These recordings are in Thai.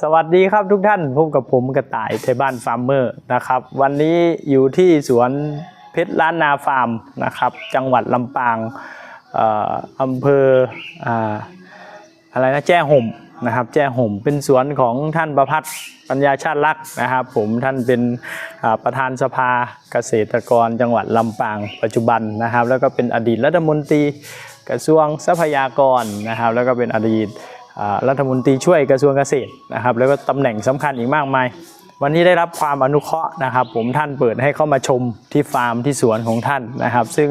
สวัสดีครับทุกท่านพบกับผมกระต่ายไทยบ้านฟาร์มเมอร์นะครับ วันนี้อยู่ที่สวนเพชรล้านนาฟาร์มนะครับ จังหวัดลำปางอำเภอออะไรนะแจ้ห่มนะครับ แจ้ห่มเป็นสวนของท่านประพัฒน์ปัญญาชาติลักษ์นะครับ ผมท่านเป็นประธานสภาเกษตรกรจังหวัดลำปางปัจจุบันนะครับ แล้วก็เป็นอดีตรัฐมนตรีกระทรวงทรัพยากรนะครับ แล้วก็เป็นอดีต รัฐมนตรีช่วยกระทรวงเกษตรนะครับแล้วก็ตำแหน่งสำคัญอีกมากมาย วันนี้ได้รับความอนุเคราะห์นะครับ ผมท่านเปิดให้เข้ามาชมที่ฟาร์มที่สวนของท่านนะครับ ซึ่ง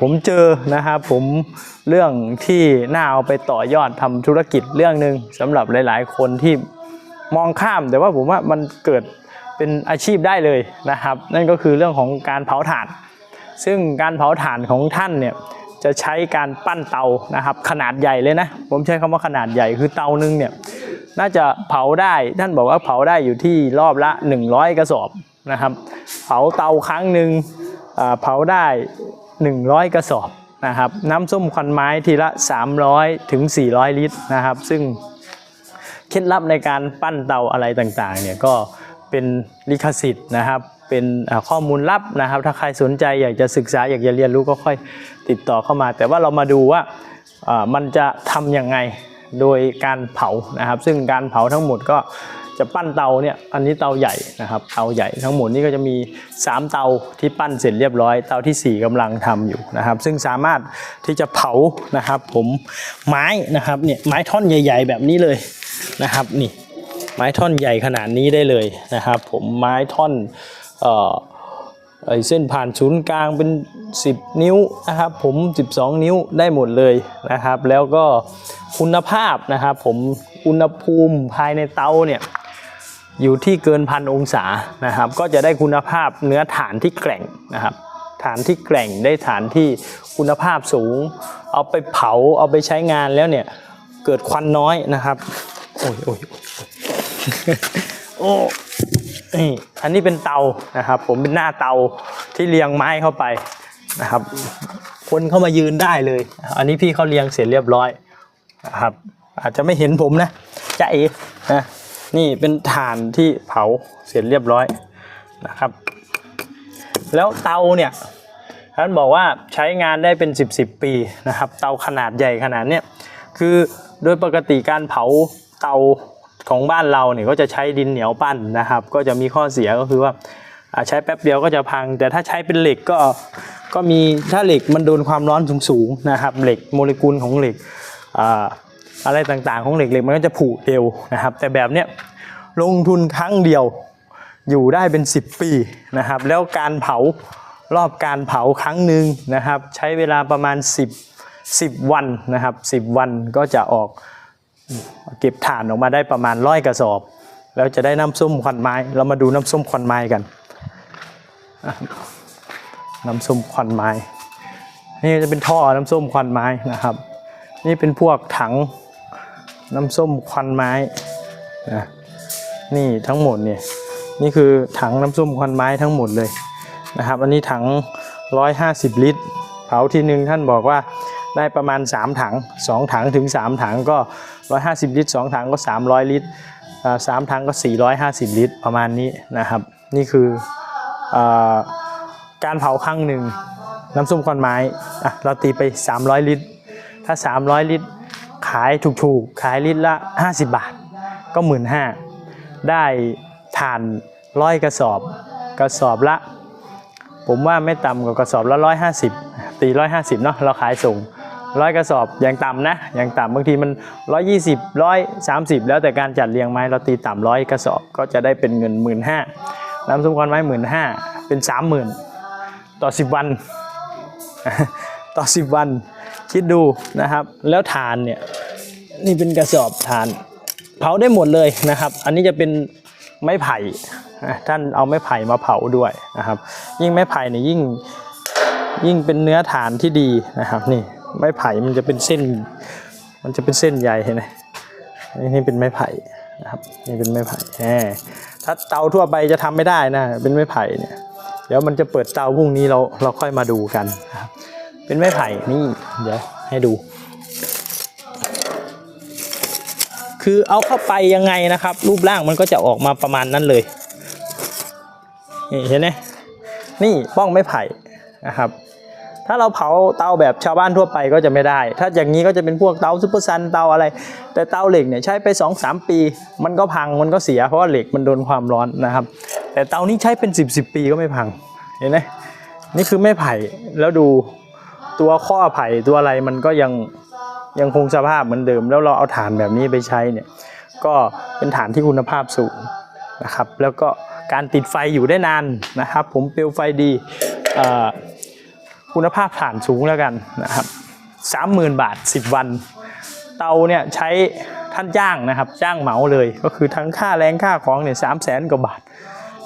ผมเจอนะครับผมเรื่องที่น่าเอาไปต่อยอดทำธุรกิจเรื่องหนึ่งสำหรับหลาย ๆ คนที่มองข้าม แต่ว่าผมว่ามันเกิดเป็นอาชีพได้เลยนะครับ นั่นก็คือเรื่องของการเผาถ่าน ซึ่งการเผาถ่านของท่านเนี่ย จะใช้การปั้นเตานะครับ ขนาดใหญ่เลยนะ ผมใช้คำว่าขนาดใหญ่คือเตานึงเนี่ยน่าจะเผาได้ท่านบอกว่าเผาได้อยู่ที่รอบละ 100 กระสอบนะครับ เผาเตาครั้งหนึ่งเผาได้ 100 กระสอบนะครับน้ำส้มควันไม้ทีละ 300 ถึง 400 ลิตรนะครับ ซึ่งเคล็ดลับในการปั้นเตาอะไรต่างๆเนี่ยก็เป็นลิขสิทธิ์นะครับ เป็นข้อมูลลับนะครับ ถ้าใครสนใจอยากจะศึกษาอยากจะเรียนรู้ก็ค่อยติดต่อเข้ามา แต่ว่าเรามาดูว่ามันจะทำยังไงโดยการเผานะครับ ซึ่งการเผาทั้งหมดก็จะปั้นเตาเนี่ย อันนี้เตาใหญ่นะครับ เตาใหญ่ทั้งหมดนี่ก็จะมี 3 เตาที่ปั้นเสร็จเรียบร้อย เตาทีสี่4กำลังทำอยู่นะครับ ซึ่งสามารถที่จะเผานะครับ ผมไม้นะครับเนี่ยไม้ท่อนใหญ่ ๆ แบบนี้เลยนะครับนี่ไม้ท่อนใหญ่ขนาดนี้ได้เลยนะครับ ผมไม้ท่อน เออไอเส้นผ่านศูนย์กลางเป็น 10 นิ้วนะครับผม 12 นิ้วได้หมดเลยนะครับ แล้วก็คุณภาพนะครับผมอุณหภูมิภายในเตาเนี่ยอยู่ที่เกินพันองศานะครับ ก็จะได้คุณภาพเนื้อฐานที่แกร่งนะครับ ฐานที่แกร่งได้ฐานที่คุณภาพสูง เอาไปเผาเอาไปใช้งานแล้วเนี่ยเกิดควันน้อยนะครับ โอ้ยโอ้ยโอ้ นี่อันนี้เป็นเตานะครับ ผมเป็นหน้าเตาที่เรียงไม้เข้าไปนะครับ คนเข้ามายืนได้เลย อันนี้พี่เขาเรียงเสร็จเรียบร้อยนะครับ อาจจะไม่เห็นผมนะจะเอ๋นะนี่เป็นถ่านที่เผาเสร็จเรียบร้อยนะครับ แล้วเตาเนี่ยท่านบอกว่าใช้งานได้เป็น 10บสปีนะครับ เตาขนาดใหญ่ขนาดเนี้ยคือโดยปกติการเผาเตา ของบ้านเราเนี่ยก็จะใช้ดินเหนียวปั้นนะครับ ก็จะมีข้อเสียก็คือว่าใช้แป๊บเดียวก็จะพัง แต่ถ้าใช้เป็นเหล็กก็ก็มีถ้าเหล็กมันโดนความร้อนสูงๆนะครับ เหล็กโมเลกุลของเหล็กอ่าอะไรต่างๆของเหล็กเหล็กมันก็จะผุเร็วนะครับ แต่แบบเนี้ยลงทุนครั้งเดียวอยู่ได้เป็น 10 ปีนะครับ แล้วการเผารอบการเผาครั้งหนึ่งนะครับ ใช้เวลาประมาณ 10 10 วันนะครับ 10 วันก็จะออก เก็บถ่านออกมาได้ประมาณร้อยกระสอบ แล้วจะได้น้ำส้มควันไม้ เรามาดูน้ำส้มควันไม้กัน น้ำส้มควันไม้ นี่จะเป็นท่อน้ำส้มควันไม้นะครับ นี่เป็นพวกถังน้ำส้มควันไม้นะนี่ทั้งหมดเนี่ยนี่คือถังน้ำส้มควันไม้ทั้งหมดเลยนะครับ อันนี้ถัง 150 ลิตรเผาทีหนึ่งท่านบอกว่าได้ประมาณ 3 ถัง 2 ถังถึง 3 ถังก็ 150 ลิตร 2 ถังก็ 300 ลิตรสามถังก็ 450 ลิตรประมาณนี้นะครับ นี่คืออการเผาครั้งหนึ่งน้ำส้มควันไม้เราตีไป 300 ลิตร ถ้า 300 ลิตร ขายถูกๆ ขายลิตรละ 50 บาท ก็หมื่นห้าได้ถ่านร้อยกระสอบกระสอบละ ผมว่าไม่ต่ำกว่ากระสอบละร้อยห้าสิบตีร้อยห้าสิบเนาะเราขายส่ง ร้อยกระสอบอย่างต่ำนะอย่างต่ำบางทีมันร้อยยี่สิบร้อยสามสิบแล้วแต่การจัดเรียงไม้เราตีต่ำร้อยกระสอบก็จะได้เป็นเงินหมื่นห้าน้ำส้มควันไม้หมื่นห้าเป็นสามหมื่นต่อสิบวัน ต่อสิบวัน คิดดูนะครับ แล้วฐานเนี่ยนี่เป็นกระสอบฐาน เผาได้หมดเลยนะครับ อันนี้จะเป็นไม้ไผ่ท่านเอาไม้ไผ่มาเผาด้วยนะครับ ยิ่งไม้ไผ่เนี่ยยิ่งยิ่งเป็นเนื้อฐานที่ดีนะครับนี่ ไม้ไผ่มันจะเป็นเส้น มันจะเป็นเส้นใหญ่เห็นไหมนี่เป็นไม้ไผ่นะครับนี่เป็นไม้ไผ่แหมถ้าเตาทั่วไปจะทำไม่ได้นะเป็นไม้ไผ่เนี่ยเดี๋ยวมันจะเปิดเตาพรุ่งนี้เราเราค่อยมาดูกันนะครับเป็นไม้ไผ่นี่เดี๋ยวให้ดู คือเอาเข้าไปยังไงนะครับ รูปร่างมันก็จะออกมาประมาณนั้นเลยนี่เห็นไหมนี่ป้องไม้ไผ่นะครับ ถ้าเราเผาเตาแบบชาวบ้านทั่วไปก็จะไม่ได้ ถ้าอย่างนี้ก็จะเป็นพวกเตาซุปเปอร์ซันเตาอะไร แต่เตาเหล็กเนี่ยใช้ไป 2-3 ปี มันก็พังมันก็เสียเพราะว่าเหล็กมันโดนความร้อนนะครับ แต่เตานี้ใช้เป็น 10บสปีก็ไม่พังเห็นไหมนี่คือไม้ไผ่แล้วดูตัวข้อไผ่ตัวอะไรมันก็ยังยังคงสภาพเหมือนเดิม แล้วเราเอาถ่านแบบนี้ไปใช้เนี่ยก็เป็นฐานที่คุณภาพสูงนะครับ แล้วก็การติดไฟอยู่ได้นานนะครับ ผมเปลวไฟดีอ่อ คุณภาพฐานสูงแล้วกันนะครับสามหมื่นบาท 10 วัน เตาเนี่ยใช้ท่านจ้างนะครับจ้างเหมาเลยก็คือทั้งค่าแรงค่าของเนี่ยสามแสนกว่าบาท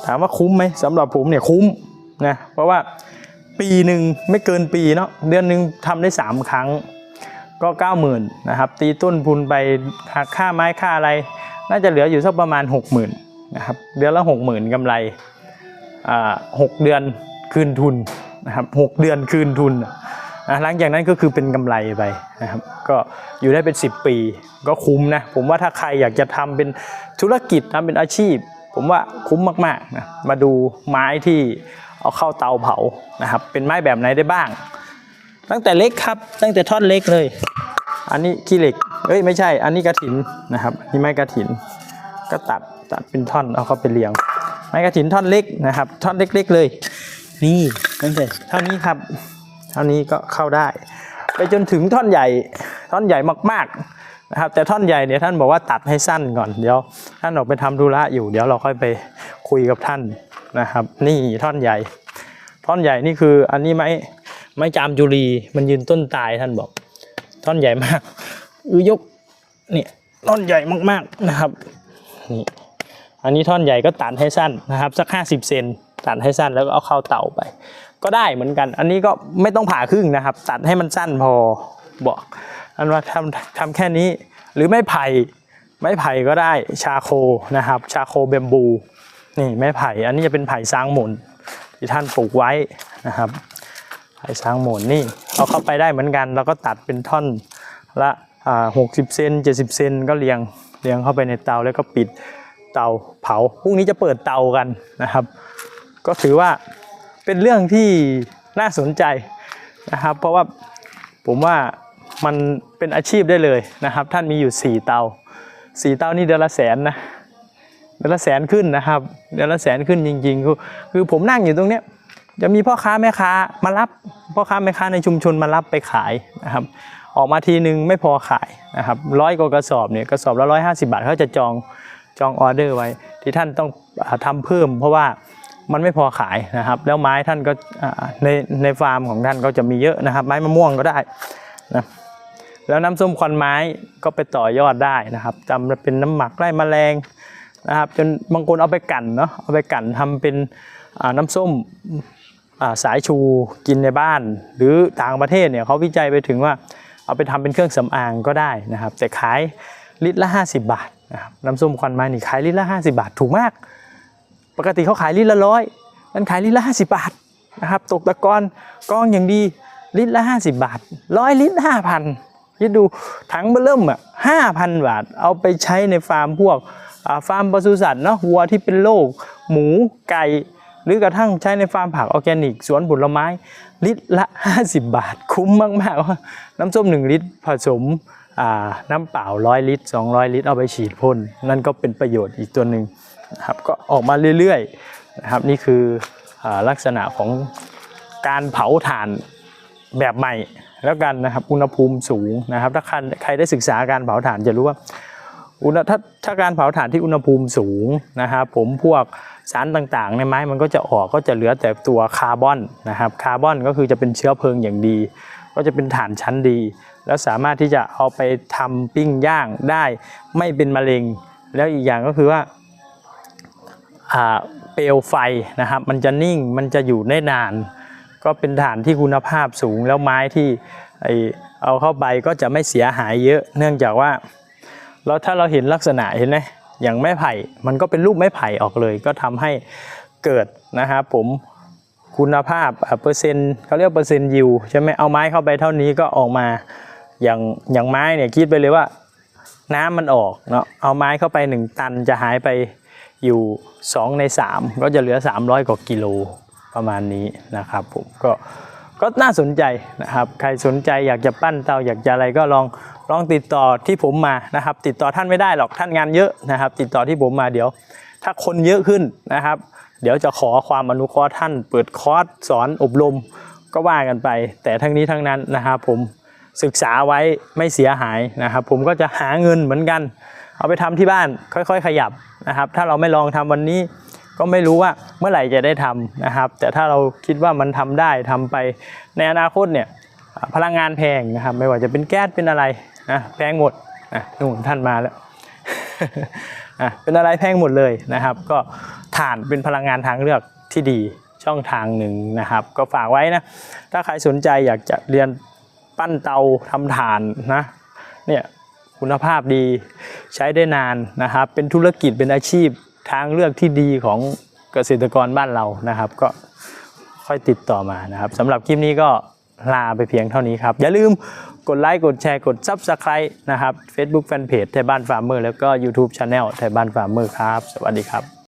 ถามว่าคุ้มไหมสำหรับผมเนี่ยคุ้มนะเพราะว่าปีหนึ่งไม่เกินปีเนาะเดือนหนึ่งทำได้ 3 ครั้งก็ 90,000นะครับตีต้นทุนไปหักค่าไม้ค่าอะไร น่าจะเหลืออยู่สักประมาณ 60,000นะครับเดือนละ 60,000กำไรอ่าหกเดือนคืนทุน นะครับหกเดือนคืนทุนนะหลังจากนั้นก็คือเป็นกำไรไปนะครับก็อยู่ได้เป็น 10 ปี ก็คุ้มนะผมว่าถ้าใครอยากจะทำเป็นธุรกิจทำเป็นอาชีพ ผมว่าคุ้มมากๆนะมาดูไม้ที่เอาเข้าเตาเผานะครับเป็นไม้แบบไหนได้บ้าง ตั้งแต่เล็กครับตั้งแต่ท่อนเล็กเลย อันนี้ขี้เหล็กเอ้ยไม่ใช่ อันนี้กระถินนะครับนี่ไม้กระถิน ก็ตัดตัดเป็นท่อนเอาเข้าไปเรียง ไม้กระถินท่อนเล็กนะครับท่อนเล็กๆเลย นี่ตั้งแต่เท่านี้ครับ เท่านี้ก็เข้าได้ ไปจนถึงท่อนใหญ่ท่อนใหญ่มากๆนะครับ แต่ท่อนใหญ่เนี่ยท่านบอกว่าตัดให้สั้นก่อนเดี๋ยว ท่านออกไปทำธุระอยู่ เดี๋ยวเราค่อยไปคุยกับท่านนะครับ นี่ท่อนใหญ่ ท่อนใหญ่นี่คืออันนี้ไม้ไม้จามจุรีมันยืนต้นตายท่านบอก ท่อนใหญ่มากอือยกเนี่ยท่อนใหญ่มากๆนะครับนี่อันนี้ท่อนใหญ่ก็ตัดให้สั้นนะครับ สัก 50 เซน ตัดให้สั้นแล้วก็เอาเข้าเตาไป ก็ได้เหมือนกัน อันนี้ก็ไม่ต้องผ่าครึ่งนะครับ ตัดให้มันสั้นพอบอกอันว่าทำทำแค่นี้ หรือไม่ไผ่ไม้ไผ่ก็ได้ชาโคนะครับ ชาโคเบมบูนี่ไม้ไผ่อันนี้จะเป็นไผ่ซางหมุนที่ท่านปลูกไว้นะครับไผ่ซางหมุนนี่เอาเข้าไปได้เหมือนกัน แล้วก็ตัดเป็นท่อนละหกสิบเซนเจ็ดสิบเซนก็เรียงเรียงเข้าไปในเตาแล้วก็ปิดเตาเผาพรุ่งนี้จะเปิดเตากันนะครับ ก็ถือว่าเป็นเรื่องที่น่าสนใจนะครับ เพราะว่าผมว่ามันเป็นอาชีพได้เลยนะครับ ท่านมีอยู่ 4 เตา 4 เตานี่เดือนละแสนนะเดือนละแสนขึ้นนะครับเดือนละแสนขึ้นจริงๆคือคือผมนั่งอยู่ตรงเนี้ยจะมีพ่อค้าแม่ค้ามารับพ่อค้าแม่ค้าในชุมชนมารับไปขายนะครับ ออกมาทีนึงไม่พอขายนะครับร้อยกว่ากระสอบเนี่ยกระสอบละร้อยห้าสิบาทเขาจะจองจองออเดอร์ไว้ ที่ท่านต้องอาทำเพิ่ม เพราะว่า มันไม่พอขายนะครับ แล้วไม้ท่านก็ในในฟาร์มของท่านก็จะมีเยอะนะครับ ไม้มะม่วงก็ได้นะแล้วน้ำส้มควันไม้ก็ไปต่อยอดได้นะครับจำเป็นน้ำหมักไล่แมลงนะครับ จนบางคนเอาไปกั่นเนาะเอาไปกั่นทำเป็นน้ำส้มสายชูกินในบ้าน หรือต่างประเทศเนี่ยเขาวิจัยไปถึงว่าเอาไปทำเป็นเครื่องสำอางก็ได้นะครับ แต่ขายลิตรละ 50 บาทนะครับน้ำส้มควันไม้นี่ขายลิตรละ 50 บาทถูกมาก ปกติเขาขายลิตรละร้อยมันขายลิตรละ 50 บาทนะครับตกตะกอนกองอย่างดีลิตรละ 50 บาทร้อยลิตร5,000คิดดูถังเบอร์เริ่มอะ5,000 บาท เอาไปใช้ในฟาร์มพวกฟาร์มปศุสัตว์เนาะวัวที่เป็นโรคหมูไก่ หรือกระทั่งใช้ในฟาร์มผักออร์แกนิก สวนผลไม้ ลิตรละ 50 บาท คุ้มมากๆ น้ำส้ม 1 ลิตรผสมน้ำเปล่า 100 ลิตร 200 ลิตร เอาไปฉีดพ่นนั่นก็เป็นประโยชน์อีกตัวหนึ่ง นะครับก็ออกมาเรื่อยๆนะครับนี่คืออลักษณะของการเผาถ่านแบบใหม่แล้วกันนะครับอุณหภูมิสูงนะครับถ้าใครได้ศึกษาการเผาถ่านจะรู้ว่าอุณถ้าถ้าการเผาถ่านที่อุณหภูมิสูงนะครับผมพวกสารต่างๆ ในไม้มันก็จะออกก็จะเหลือแต่ตัวคาร์บอนนะครับคาร์บอนก็คือจะเป็นเชื้อเพลิงอย่างดี ก็จะเป็นถ่านชั้นดี แล้วสามารถที่จะเอาไปทำปิ้งย่างได้ไม่เป็นมะเร็ง แล้วอีกอย่างก็คือว่า เปลวไฟนะครับ มันจะนิ่งมันจะอยู่ได้นาน ก็เป็นถ่านที่คุณภาพสูงแล้วไม้ที่เอาเข้าไปก็จะไม่เสียหายเยอะ เนื่องจากว่าแล้วถ้าเราเห็นลักษณะเห็นไหมอย่างไม้ไผ่ มันก็เป็นรูปไม้ไผ่ออกเลย ก็ทำให้เกิดนะครับผมคุณภาพเปอร์เซ็นต์เขาเรียกเปอร์เซ็นต์ยิวใช่ไหมเอาไม้เข้าไปเท่านี้ก็ออกมาอย่างอย่างไม้เนี่ยคิดไปเลยว่าน้ำมันออกเนาะเอาไม้เข้าไป 1 ตันจะหายไป อยู่ 2 ใน 3 ก็จะเหลือ 300 กว่ากิโลประมาณนี้นะครับผมก็ก็น่าสนใจนะครับใครสนใจอยากจะปั้นเตาอยากจะอะไรก็ลองลองติดต่อที่ผมมานะครับ ติดต่อท่านไม่ได้หรอกท่านงานเยอะนะครับ ติดต่อที่ผมมาเดี๋ยว ถ้าคนเยอะขึ้นนะครับ เดี๋ยวจะขอความอนุเคราะห์ท่าน เปิดคอร์สสอนอบรมก็ว่ากันไป แต่ทั้งนี้ทั้งนั้นนะครับผมศึกษาไว้ไม่เสียหายนะครับ ผมก็จะหาเงินเหมือนกัน เอาไปทำที่บ้านค่อยๆ ขยับนะครับ ถ้าเราไม่ลองทำวันนี้ ก็ไม่รู้ว่าเมื่อไหร่จะได้ทำนะครับ แต่ถ้าเราคิดว่ามันทำได้ทำไปในอนาคตเนี่ยพลังงานแพงนะครับ ไม่ว่าจะเป็นแก๊สเป็นอะไรนะแพงหมดนะนู่นท่านมาแล้วอะเป็นอะไรแพงหมดเลยนะครับ ก็ถ่านเป็นพลังงานทางเลือกที่ดีช่องทางหนึ่งนะครับ ก็ฝากไว้นะ ถ้าใครสนใจอยากจะเรียนปั้นเตาทำถ่านนะเนี่ยคุณภาพดี ใช้ได้นานนะครับเป็นธุรกิจเป็นอาชีพทางเลือกที่ดีของเกษตรกรบ้านเรานะครับ ก็ค่อยติดต่อมานะครับสำหรับคลิปนี้ก็ลาไปเพียงเท่านี้ครับ อย่าลืมกดไลค์กดแชร์กด Subscribe นะครับ Facebook Fanpage ไทยบ้านฟาร์มเมอร์แล้วก็ YouTube Channel ไทยบ้านฟาร์มเมอร์ครับ สวัสดีครับ